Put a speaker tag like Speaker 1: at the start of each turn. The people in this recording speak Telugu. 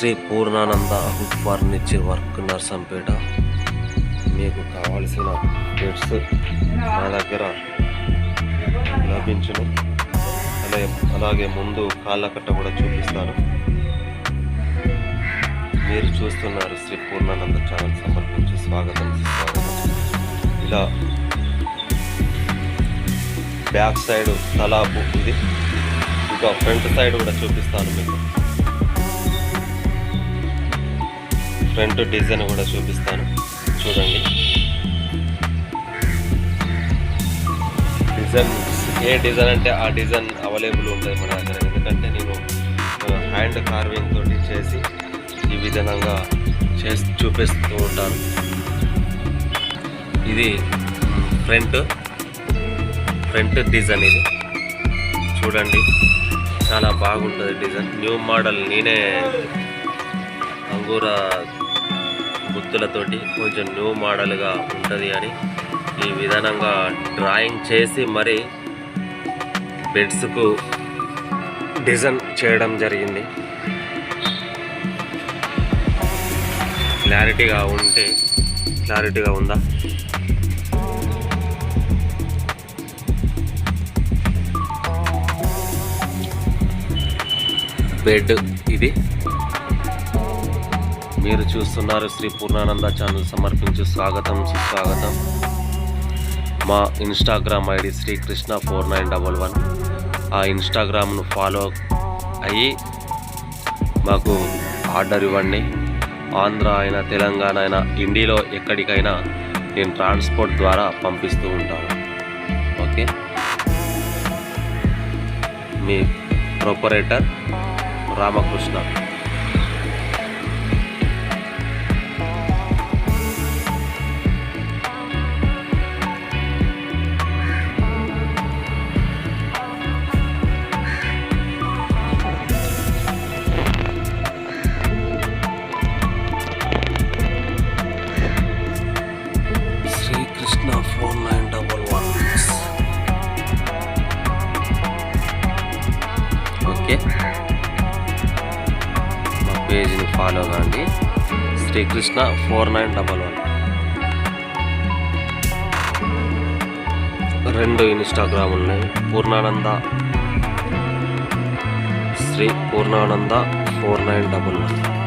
Speaker 1: Shri Purnananda wood furniture work Narsampet. మీకు కావాల్సిన బెడ్స్ మా దగ్గర లభించును. అలాగే అలాగే ముందు కాళ్ళ కట్ట కూడా చూపిస్తాను. మీరు చూస్తున్నారు శ్రీ పూర్ణానంద ఛానల్ సమర్పించి స్వాగతం. ఇలా బ్యాక్ సైడ్ తలాబు ఉంది. ఇంకా ఫ్రంట్ సైడ్ కూడా చూపిస్తాను మీకు. ఫ్రంట్ డిజైన్ కూడా చూపిస్తాను. చూడండి. డిజైన్ ఏ డిజైన్ అంటే ఆ డిజైన్ అవైలబుల్ ఉంటుంది మన దగ్గర. ఎందుకంటే నేను హ్యాండ్ కార్వింగ్ తోటి చేసి ఈ విధంగా చేసి చూపిస్తూ ఉంటాను. ఇది ఫ్రంట్ ఫ్రంట్ డిజైన్ ఇది. చూడండి. చాలా బాగుంటుంది డిజైన్. న్యూ మోడల్ నేనే అంగూర గుర్తులతోటి కొంచెం న్యూ మోడల్గా ఉంటుంది అని ఈ విధానంగా డ్రాయింగ్ చేసి మరి బెడ్స్కు డిజైన్ చేయడం జరిగింది. క్లారిటీగా ఉంటే క్లారిటీగా ఉందా? బెడ్ ఇది. మీరు చూస్తున్నారు శ్రీ పూర్ణానంద ఛానల్ సమర్పించు స్వాగతం సుస్వాగతం. మా Instagram ID Srikrishna four nine double one. ఆ ఇన్స్టాగ్రామ్ను ఫాలో అయ్యి మాకు ఆర్డర్ ఇవ్వండి. ఆంధ్ర అయినా తెలంగాణ అయినా ఇండియాలో ఎక్కడికైనా నేను ట్రాన్స్పోర్ట్ ద్వారా పంపిస్తూ ఉంటాను. ఓకే? మీ ప్రొపరేటర్ రామకృష్ణ. ఓకే. మా పేజ్ని ఫాలో కాండి Srikrishna four nine double one. రెండు ఇన్స్టాగ్రామ్ ఉన్నాయి. Purnananda Shri Purnananda four nine double one.